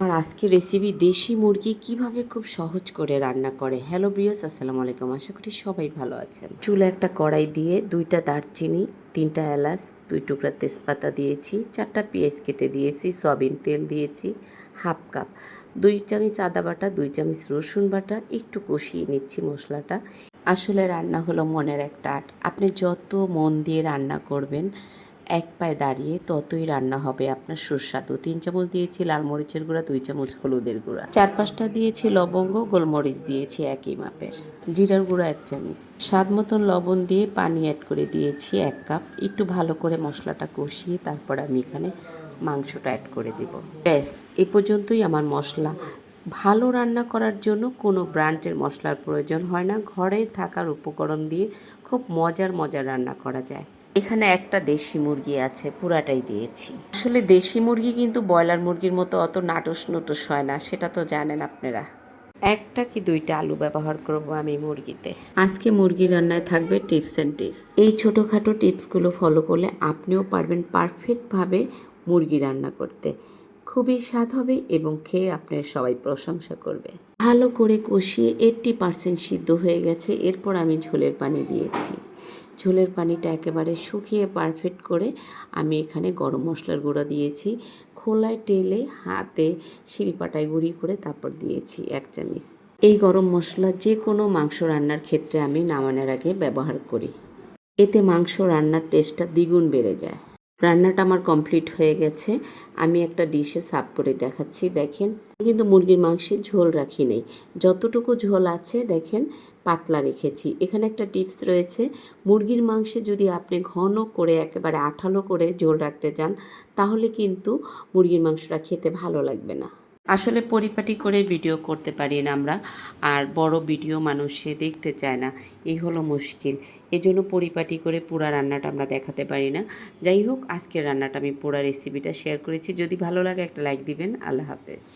আমার আজকের রেসিপি দেশি মুরগি কীভাবে খুব সহজ করে রান্না করে? হ্যালো ব্রিয়স আসসালামু আলাইকুম। আশা করি সবাই ভালো আছেন। চুলে একটা কড়াই দিয়ে দুইটা দারচিনি, তিনটা এলাচ, দুই টুকরা তেজপাতা দিয়েছি, চারটা পেঁয়াজ কেটে দিয়েছি, সয়াবিন তেল দিয়েছি, হাফ কাপ। দুই চামচ আদা বাটা, দুই চামচ রসুন বাটা, একটু কষিয়ে নিচ্ছি মশলাটা। আসলে রান্না হলো মনের একটা আর্ট আপনি যত মন দিয়ে রান্না করবেন এক পায়ে দাঁড়িয়ে ততই রান্না হবে আপনার সুস্বাদু। তিন চামচ দিয়েছি লাল মরিচের গুঁড়া, দুই চামচ হলুদের গুঁড়া। চার পাঁচটা দিয়েছি লবঙ্গ, গোলমরিচ দিয়েছি একই মাপের। জিরার গুঁড়া এক চামচ। স্বাদ মতন লবণ দিয়ে পানি অ্যাড করে দিয়েছি এক কাপ। একটু ভালো করে মশলাটা কষিয়ে তারপর আমি এখানে মাংসটা অ্যাড করে দিব। ব্যাস, এ পর্যন্তই আমার মশলা। ভালো রান্না করার জন্য কোনো ব্র্যান্ডের মশলার প্রয়োজন হয় না। ঘরে থাকার উপকরণ দিয়ে খুব মজার মজার রান্না করা যায়। এখানে একটা দেশি মুরগি আছে, পুরাটাই দিয়েছি। আসলে দেশি মুরগি কিন্তু ব্রয়লার মুরগির মতো অত নাটস নটস হয় না, সেটা তো জানেন আপনারা। একটা কি দুইটা আলু ব্যবহার করব আমি মুরগিতে? আজকে মুরগি রান্নায় থাকবে টিপস অ্যান্ড টিপস এই ছোটোখাটো টিপসগুলো ফলো করলে আপনিও পারবেন পারফেক্টভাবে মুরগি রান্না করতে। খুবই স্বাদ হবে এবং খেয়ে আপনার সবাই প্রশংসা করবে। ভালো করে কষিয়ে এইট্টি পার্সেন্ট সিদ্ধ হয়ে গেছে, এরপর আমি ঝোলের পানি দিয়েছি। ঝোলের পানিটা একেবারে শুকিয়ে পারফেক্ট করে আমি এখানে গরম মশলার গুঁড়ো দিয়েছি। খোলায় টেলে হাতে শিলপাটায় গুঁড়ি করে তারপর দিয়েছি এক চামিচ। এই গরম মশলা যে কোনো মাংস রান্নার ক্ষেত্রে আমি নামানোর আগে ব্যবহার করি। এতে মাংস রান্নার টেস্টটা দ্বিগুণ বেড়ে যায়। রান্নাটা আমার কমপ্লিট হয়ে গেছে। আমি একটা ডিশে সার্ভ করে দেখাচ্ছি, দেখেন। কিন্তু মুরগির মাংসে ঝোল রাখি নেই। যতটুকু ঝোল আছে, দেখেন, পাতলা রেখেছি। এখানে একটা টিপস রয়েছে, মুরগির মাংসে যদি আপনি ঘন করে, একেবারে আঠালো করে ঝোল রাখতে চান, তাহলে কিন্তু মুরগির মাংসটা খেতে ভালো লাগবে না। আসলে পরিপাটি করে ভিডিও করতে পারি না আমরা। আর বড় ভিডিও মানুষে দেখতে চায় না। এই হলো মুশকিল। এজন্য পরিপাটি করে পুরা রান্নাটা আমরা দেখাতে পারি না। যাই হোক, আজকের রান্নাটা আমি পুরা রেসিপিটা শেয়ার করেছি। যদি ভালো লাগে একটা লাইক দিবেন। আল্লাহ হাফেজ।